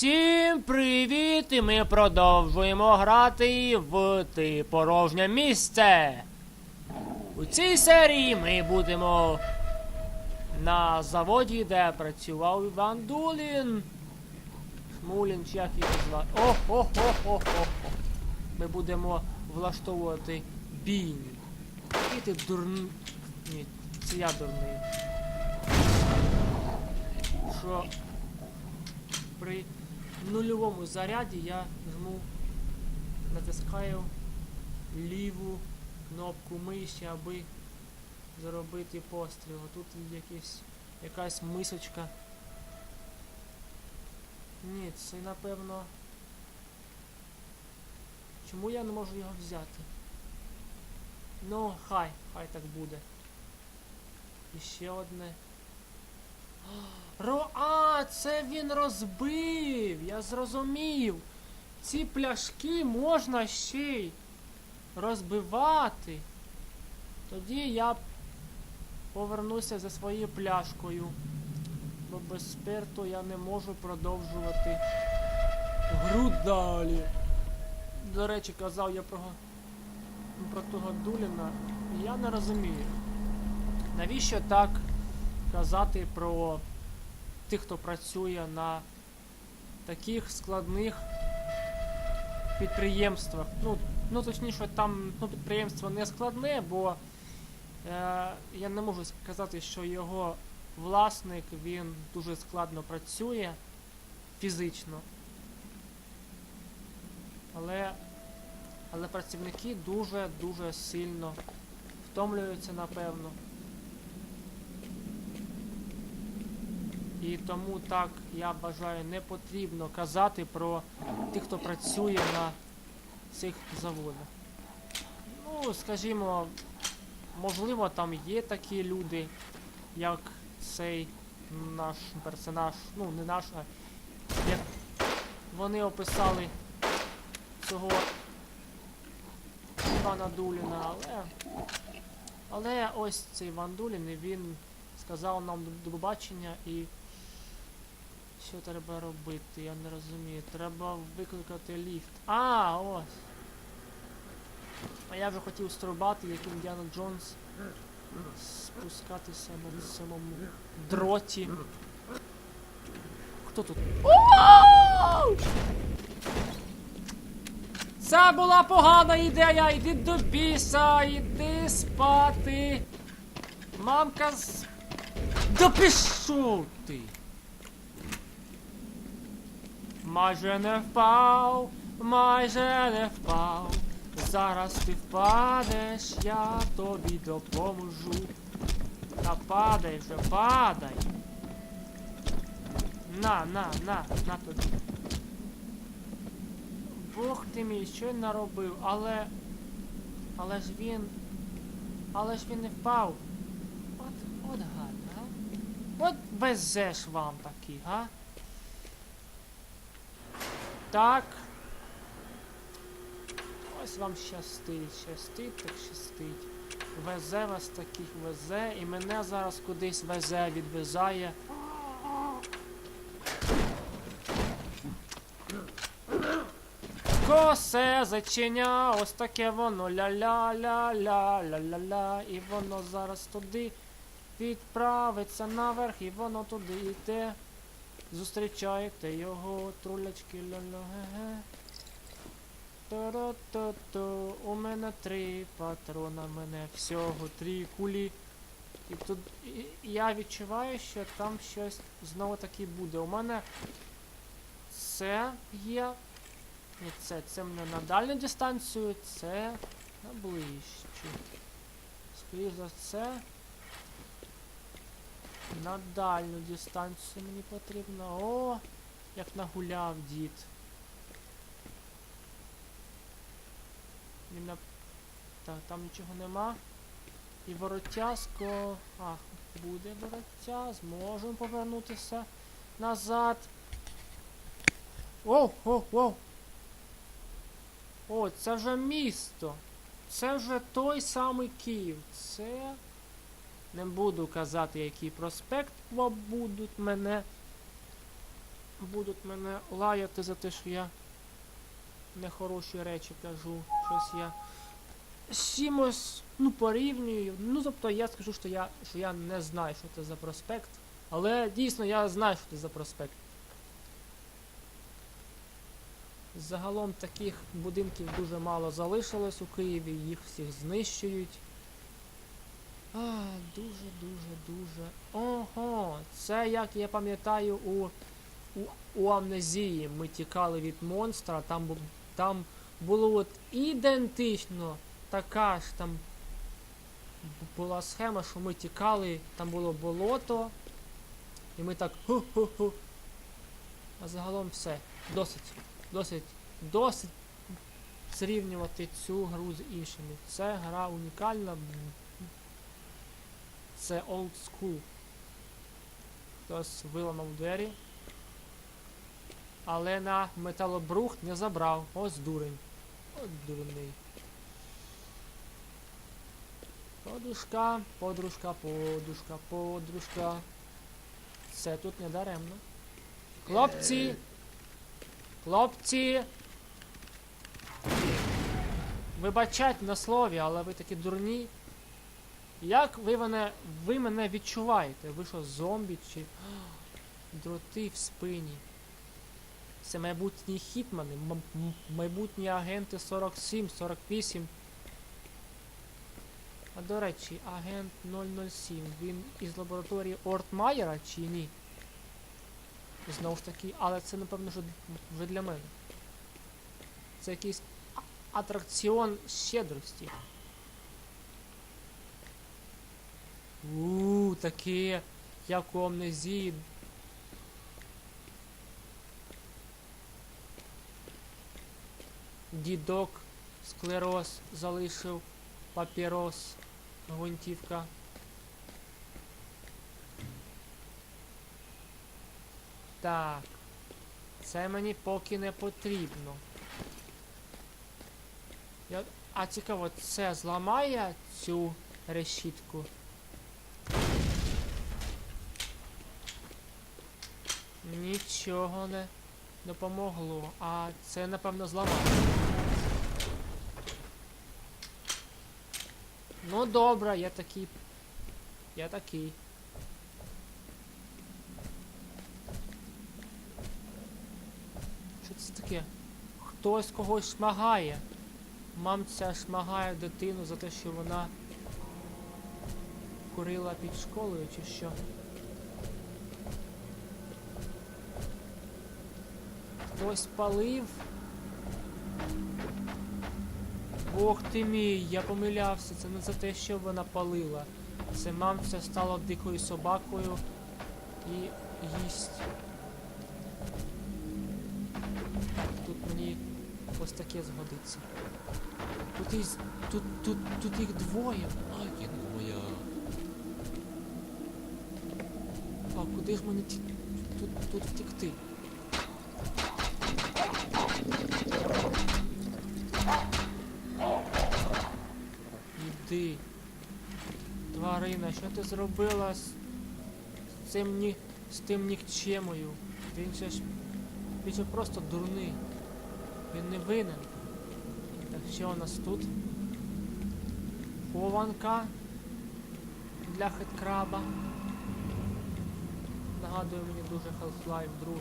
Всім привіт! І ми продовжуємо грати в ти порожнє місце. У цій серії ми будемо на заводі, де працював Іван Дулін. Шмулін, чи як його звати. О, о, о, о, о, о. Ми будемо влаштовувати бійню. І ти дурн... Ні, це я дурний. Що при нульовому заряді я жму, натискаю ліву кнопку миші, аби зробити постріл. Тут якийсь, якась мисочка. Ні, це напевно. Чому я не можу його взяти? Ну, хай, хай так буде. І ще одне. Ро... А, це він розбив! Я зрозумів. Ці пляшки можна ще й розбивати. Тоді я повернуся за своєю пляшкою. Бо без спирту я не можу продовжувати гру далі. До речі, казав я про, про того Дуліна. Я не розумію. Навіщо так казати про тих, хто працює на таких складних підприємствах. Ну, ну точніше, там ну, підприємство не складне, бо е, я не можу сказати, що його власник він дуже складно працює фізично. Але, але працівники дуже-дуже сильно втомлюються, напевно. І тому так я вважаю не потрібно казати про тих, хто працює на цих заводах. Ну, скажімо, можливо, там є такі люди, як цей наш персонаж, ну не наш, а як вони описали цього Івана Дуліна, але. Але ось цей Іван Дулін, він сказав нам до побачення і. Що треба робити? Я не розумію. Треба викликати ліфт. А, ось. А я вже хотів стрибати, як Індіана Джонс. Спускатися на самому дроті. Хто тут? Це була погана ідея! Іди до біса, іди спати. Мамка з. Да ти! Майже не впав, майже не впав. Зараз ти впадеш, я тобі допоможу. Та падай вже, падай. На, на, на, на тобі. Бог ти мій, що він наробив, але. Але ж він. Але ж він не впав. От, от гад, а? От везеш вам такий, га? Так. Ось вам щастить, щастить, так щастить. Везе вас таких везе, і мене зараз кудись везе, відвезає. Косе зачиня, ось таке воно ля-ля-ля-ля-ля-ля-ля-ля. І воно зараз туди відправиться наверх, і воно туди йде. Зустрічайте його, трулячки ля-ля-ге-ге. Та-ра-та-та, у мене три патрона, мене всього три кулі. І тут і- я відчуваю, що там щось знову таки буде. У мене це є. Ні, це, це мене на дальню дистанцію, це на ближчу. Скоріше за це. На дальню дистанцію мені потрібно. О, як нагуляв дід. Він на... Так, там нічого нема. І воротязко. А, буде вороття. Зможемо повернутися назад. Оу, оу, оу. О, це вже місто. Це вже той самий Київ. Це. Не буду казати, який проспект будуть мене будуть мене лаяти за те, що я нехороші речі кажу. Щось я з чимось ну, порівнюю. Ну, тобто я скажу, що я, що я не знаю, що це за проспект. Але дійсно я знаю, що це за проспект. Загалом таких будинків дуже мало залишилось у Києві, їх всіх знищують. А, дуже, дуже, дуже. Ого, це як я пам'ятаю у, у, у амнезії. Ми тікали від монстра, там, там було от ідентично така ж там була схема, що ми тікали, там було болото, і ми так ху-ху-ху. А загалом все. Досить. Досить. Досить зрівнювати цю гру з іншими. Це гра унікальна. Це old school. Хтось виламав двері. Але на металобрух не забрав. Ось дурень. От дурний. Подружка, подружка, подружка, подружка. Це тут не даремно. Хлопці! Хлопці! Вибачать на слові, але ви такі дурні. Як ви мене, ви мене відчуваєте? Ви що, зомбі чи дроти в спині? Це майбутні хітмани, майбутні агенти 47, 48. А до речі, агент 007, він із лабораторії Ортмайера чи ні? Знову ж таки, але це напевно вже, для мене. Це якийсь атракціон щедрості. Ууу, таке, як у амнезії. Дідок, склероз залишив, папірос, гвинтівка. Так. Це мені поки не потрібно. Я... А цікаво, це зламає цю решітку? Нічого не допомогло. А це, напевно, зламає. Ну добре, я такий. Я такий. Що це таке? Хтось когось шмагає. Мамця шмагає дитину за те, що вона курила під школою чи що. Хтось палив. Бог ти мій, я помилявся, це не за те, що вона палила. Це мамця стала дикою собакою і їсть. Тут мені ось таке згодиться. Тут, із, тут, тут, тут їх двоє. Їх моя. А куди ж мені тут, тут втекти? Іди. Тварина, що ти зробила з цим ні... з тим нікчемою? Він же ж. Він же просто дурний. Він не винен. Так що у нас тут? Хованка для хиткраба. Нагадує мені дуже Half-Life 2.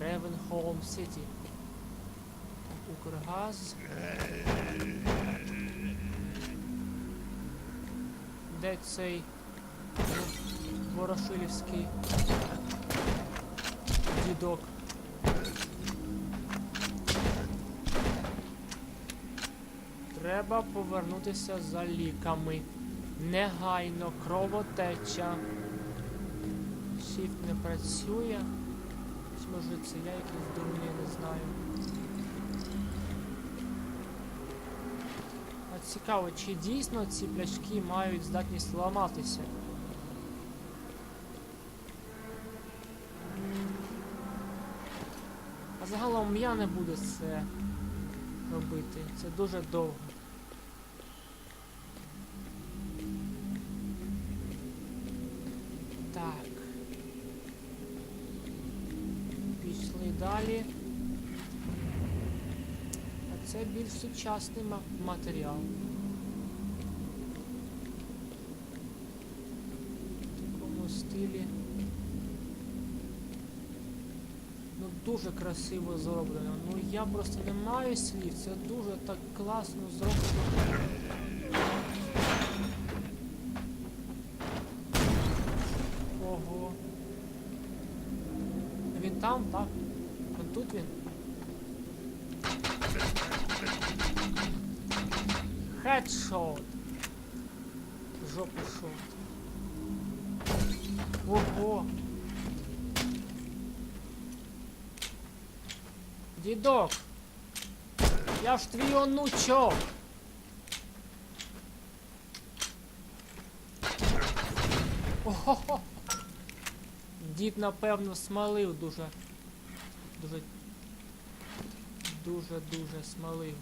Ravenholm City. Укргаз. Де цей Ворошилівський дідок? Треба повернутися за ліками. Негайно кровотеча. Shift не працює. Чи може це я якийсь дурний, не знаю. А цікаво, чи дійсно ці пляшки мають здатність ламатися? А загалом я не буду це робити. Це дуже довго. Так. далі. Це більш сучасний матеріал. В такому стилі. Ну дуже красиво зроблено. Ну я просто не маю слів. Це дуже так класно зроблено. Ого. Він там, так? Он тут він? Хедшот. Жопу шот. Ого. Дідок. Я ж твій онучок. Ого. Дід, напевно, смалив дуже. Дуже. Дуже-дуже смалив.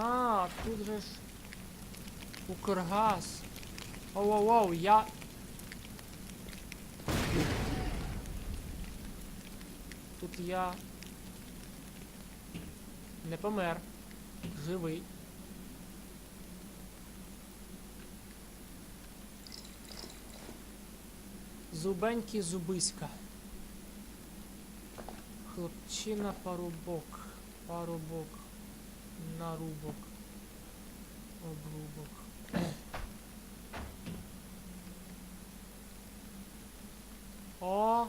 А, тут же ж. Укргаз. Оу-оу-оу, я. Тут я. Не помер. Живий. Зубенький зубиська. Хлопчина парубок. Парубок. Нарубок. Обрубок. О!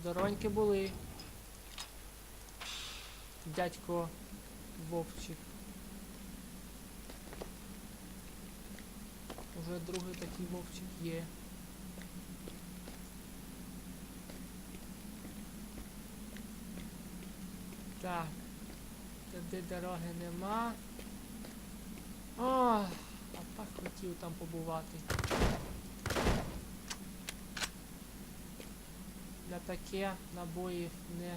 Здоровенькі були. Дядько Вовчик. Уже другий такий вовчик є. Так. Туди дороги нема. О, а так хотів там побувати. Для таке набоїв не.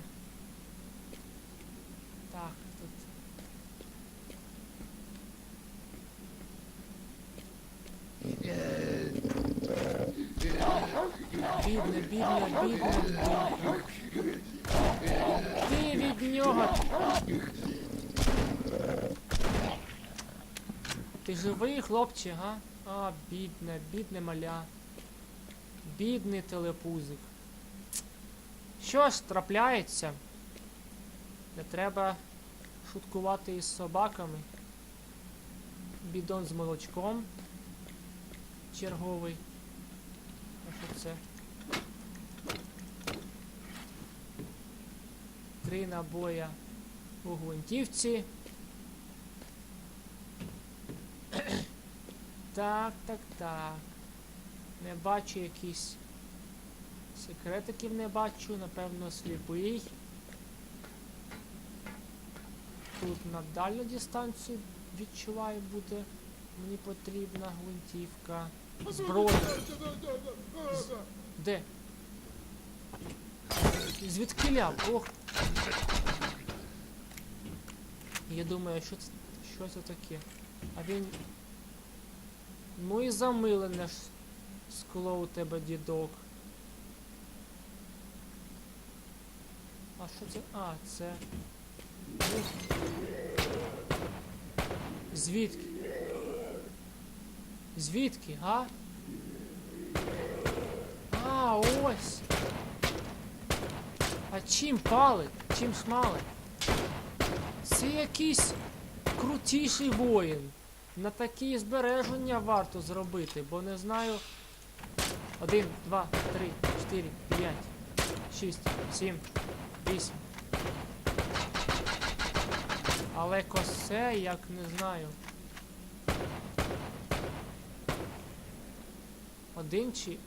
Так, тут. Бідне, бідне, бідне, бідне. Ти від нього. Ти живий, хлопче, га? А, бідне, бідне маля. Бідний телепузик. Що ж трапляється? Не треба шуткувати із собаками. Бідон з молочком. Черговий. А що це? Три набоя у гвинтівці. Так, так, так. Не бачу якісь секретиків не бачу, напевно, сліпий. Тут на дальню дистанцію відчуваю буде. Мені потрібна гвинтівка. Зброя. З... Де? Звідки ляв? Ох. Я думаю, що це, що це таке? А він. Ну і замилене ж скло у тебе, дідок. А що це? А, це. Звідки? Звідки, а? А, ось. А чим палить? Чим шмалить? Це якийсь крутіший воїн. На такі збереження варто зробити, бо не знаю. Один, два, три, чотири, п'ять, шість, сім, вісім. Але косе як не знаю. Один чи.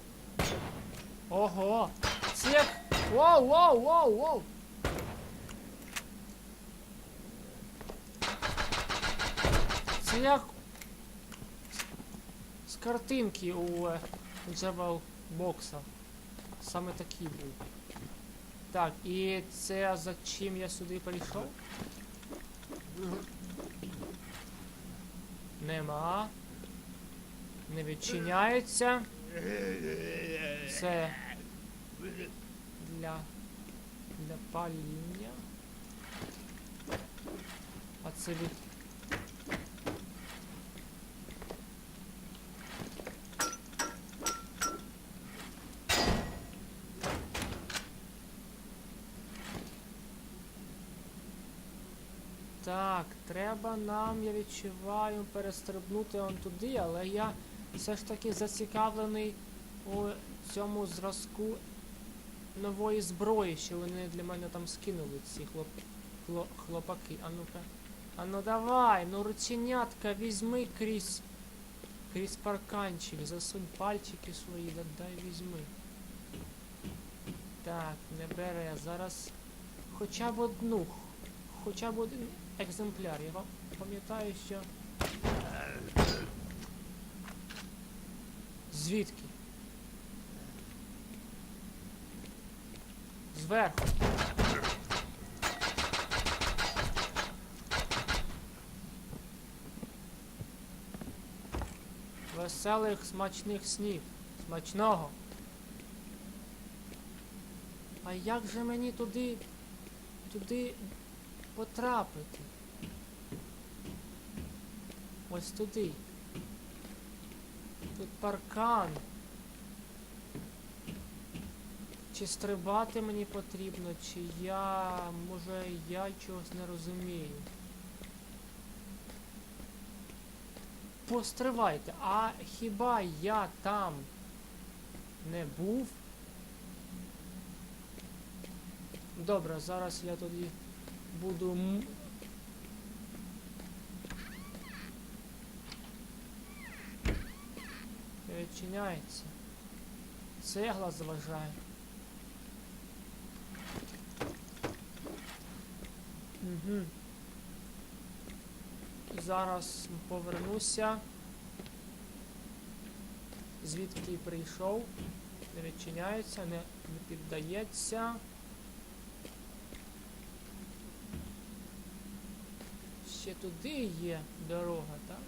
Ого! Це. Воу, воу, воу, воу! Це як картинки у е, Джевел Бокса. Саме такий був. Так, і це за чим я сюди прийшов? Нема. Не відчиняється. Це для, для паління. А це від. Так, треба нам, я відчуваю, перестрибнути он туди, але я все ж таки зацікавлений у цьому зразку нової зброї, що вони для мене там скинули, ці хлоп... хло... хлопаки. А ну-ка. А ну давай, ну рученятка, візьми крізь. Крізь парканчик, засунь пальчики свої, дай візьми. Так, не бере. Зараз хоча б одну. Хоча б один екземпляр. Я вам пам'ятаю, що. Звідки? Зверху. Веселих смачних снів. Смачного. А як же мені туди. туди потрапити? Ось туди. Тут паркан. Чи стрибати мені потрібно, чи я. може я чогось не розумію. Постривайте, а хіба я там не був? Добре, зараз я тоді буду. відчиняється. Цегла заважає. Угу. Зараз повернуся. Звідки прийшов. Не відчиняється, не, не піддається. Туди є дорога, так?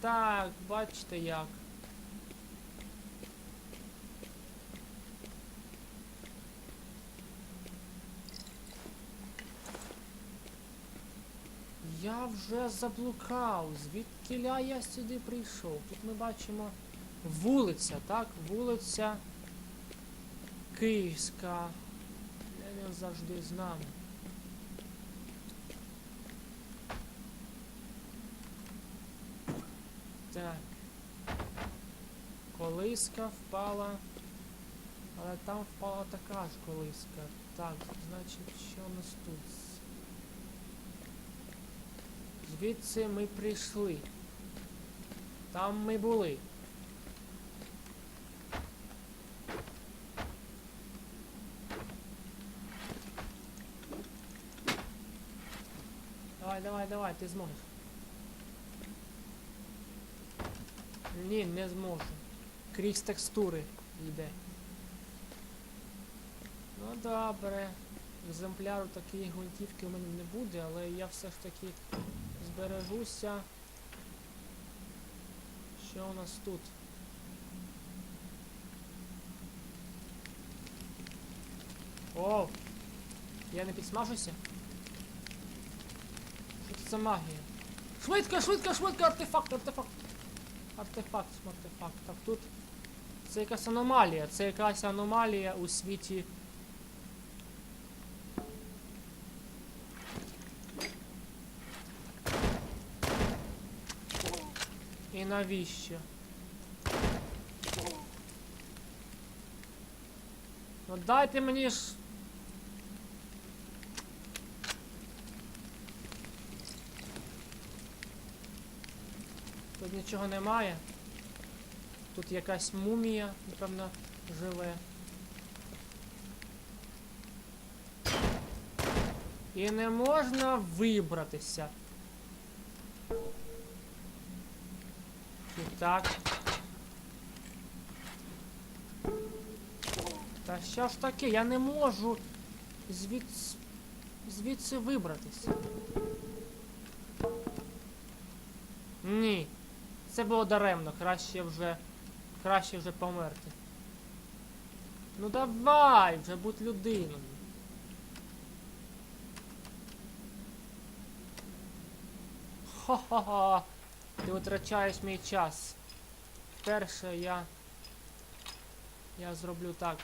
Так, бачите як. Я вже заблукав. Звідкіля я сюди прийшов? Тут ми бачимо вулиця, так? Вулиця Київська. Ленін завжди з нами. Колиска впала. Але там впала така ж колиска. Так, значить, що у нас тут? Звідси ми прийшли. Там ми були. Давай, давай, давай, ти зможеш. Ні, не зможу. Крізь текстури йде. Ну добре. Екземпляру такої гвинтівки у мене не буде, але я все ж таки збережуся. Що у нас тут? О! Я не підсмажуся? Що це за магія? Швидко, швидко, швидко, артефакт, артефакт. Артефакт, артефакт. Так тут. Це якась аномалія. Це якась аномалія у світі. І навіщо? Ну дайте мені ж. Тут нічого немає. Тут якась мумія, напевно, живе. І не можна вибратися. І так. Та що ж таке? Я не можу звідси, звідси вибратися. Ні. Це було даремно, краще вже. Краще вже померти. Ну давай, вже будь людиною. Ха-ха-ха. Ти витрачаєш мій час. Перше я. Я зроблю так.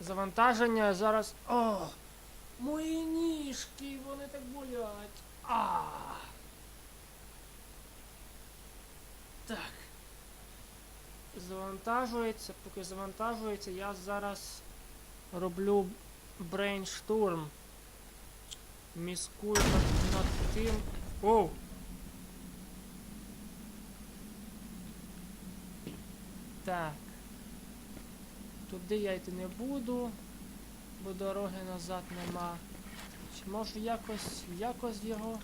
Завантаження зараз. О! Мої ніжки, вони так болять. А. Так. Завантажується, поки завантажується, я зараз роблю брейнштурм. Міскую над, тим. Оу! Так. Туди я йти не буду, бо дороги назад нема. Чи можу якось, якось його.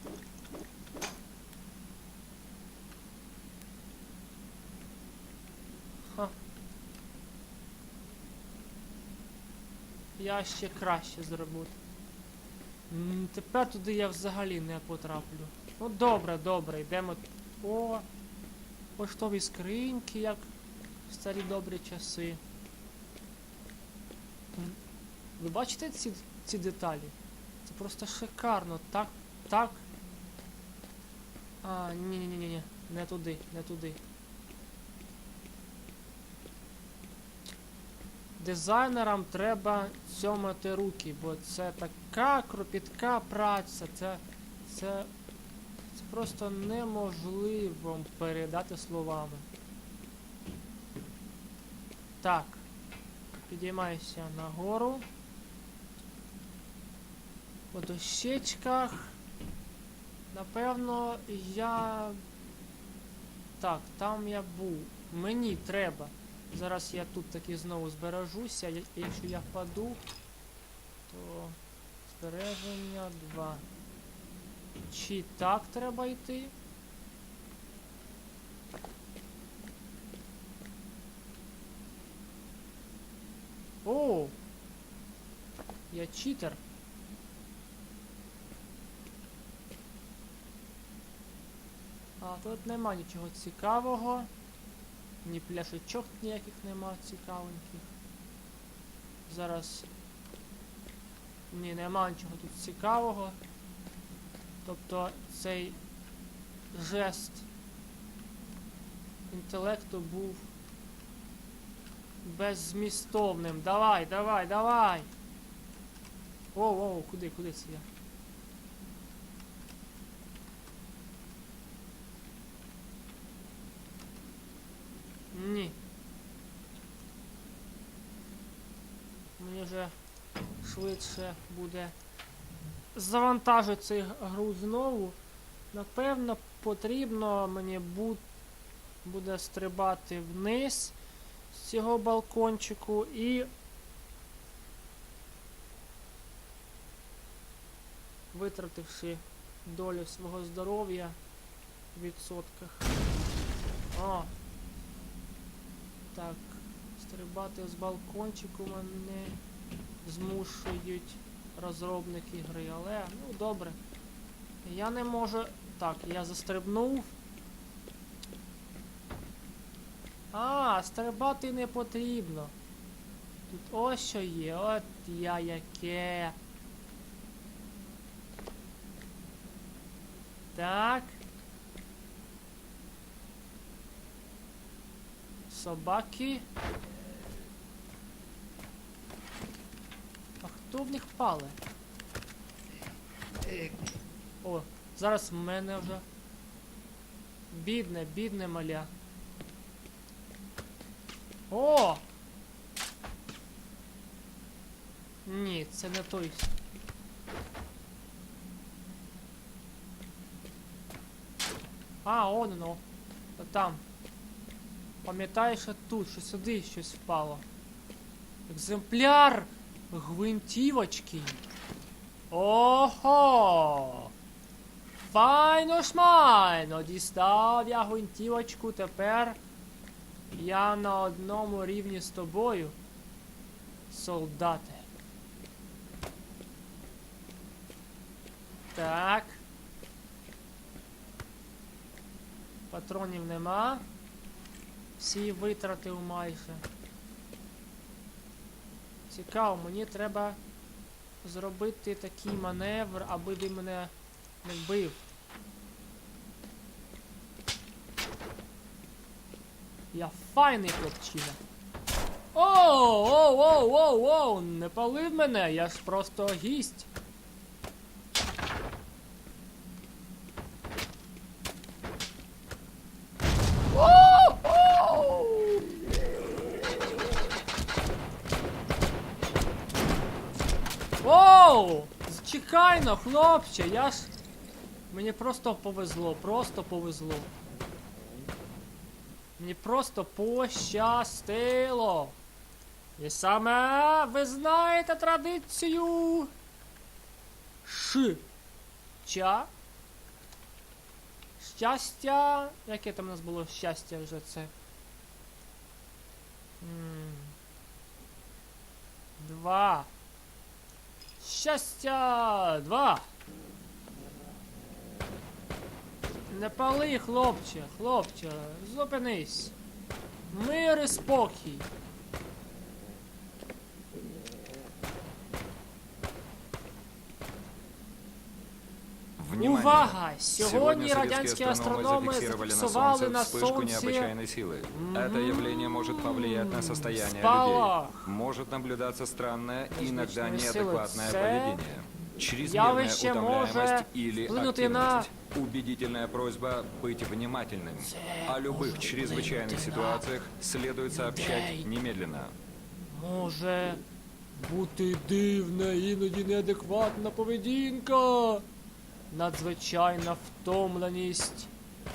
Я ще краще зроблю. Тепер туди я взагалі не потраплю. Ну добре, добре, йдемо. О! Поштові скриньки, як в старі добрі часи. Ви бачите ці, ці деталі? Це просто шикарно. Так, так. А, ні, ні, ні, ні, не туди, не туди. Дизайнерам треба цьомати руки, бо це така кропітка праця. Це, це, це просто неможливо передати словами. Так. Підіймаюся нагору. По дощечках. Напевно, я. Так, там я був. Мені треба. Зараз я тут таки знову збережуся. Якщо я впаду, то збереження 2. Чи так треба йти? О! Я читер. А тут нема нічого цікавого. Ні пляшечок ніяких нема цікавеньких. Зараз. Ні, нема нічого тут цікавого. Тобто цей жест інтелекту був беззмістовним. Давай, давай, давай! Оу, оу, куди, куди це я? Ні. Мені вже швидше буде завантажити цю гру знову. Напевно, потрібно мені бу- буде стрибати вниз з цього балкончику і витративши долю свого здоров'я в відсотках. О! Так, стрибати з балкончику мене змушують розробники гри, але ну добре. Я не можу. Так, я застрибнув. А, стрибати не потрібно. Тут ось що є, от я яке. Так. Собаки. А хто в них пале? О, зараз в мене вже. Бідне, бідне маля. О! Ні, це не той. А, он воно. Там. Пам'ятаєш, що тут, що сюди щось впало. Екземпляр гвинтівочки. Ого! Файно шмайно! Дістав я гвинтівочку, тепер я на одному рівні з тобою. Солдати. Так. Патронів нема. Всі витратив майже. Цікаво, мені треба зробити такий маневр, аби він мене не вбив. Я файний хлопчина. Оу, оу, оу, оу, оу, не палив мене, я ж просто гість. Оу, оу. Оу! Чекай хлопче, я ж. Мені просто повезло, просто повезло. Мені просто пощастило. І саме ви знаєте традицію. Ш. Ча. Щастя. Яке там у нас було щастя вже це? Два. Щастя! Два. Не пали, хлопче, хлопче, зупинись. Мир і спокій. Увага! Сьогодні Сегодня радянські советские астрономи зафиксировали на зафіксували Солнце на вспышку сонці необычайной силы. Это явление может повлиять на состояние Спалах. людей. Может наблюдаться странное, Космічної иногда сили. неадекватное Це поведение. Чрезмерная явище може утомляемость или вплинути на- активность. Убедительная просьба быть внимательным. О любых чрезвычайных ситуациях следует сообщать людей. немедленно. Може бути дивна, іноді неадекватна поведінка, надзвичайна втомленість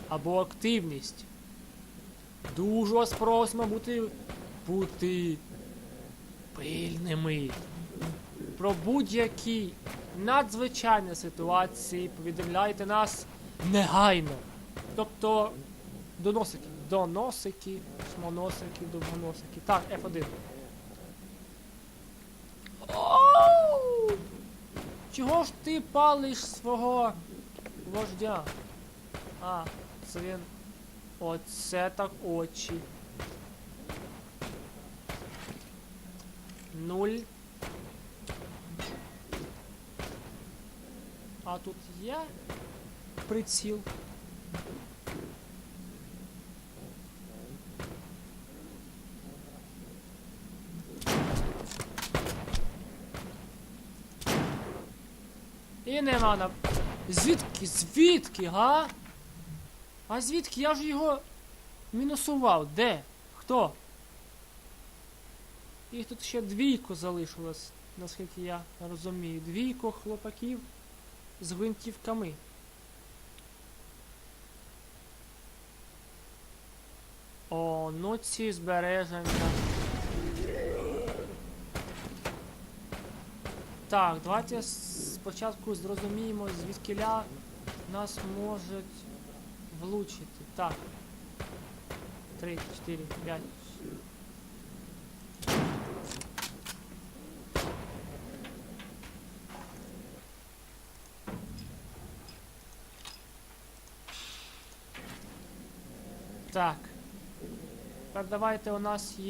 або активність. Дуже вас просимо бути, бути пильними. Про будь-які надзвичайні ситуації повідомляйте нас негайно. Тобто доносики, доносики, шмоносики, довгоносики. Так, F1. Оу! Чого ж ти палиш свого вождя? А, це він. Оце так очі. Нуль. А тут є приціл. І нема. Звідки? Звідки, га? А звідки? Я ж його мінусував. Де? Хто? Їх тут ще двійко залишилось, наскільки я розумію. Двійко хлопаків з гвинтівками. О, ну ці збереження. Так, давайте спочатку зрозуміємо, звідкиля нас можуть влучити. Так. Три, чотири, п'ять. Так. Тепер давайте у нас є.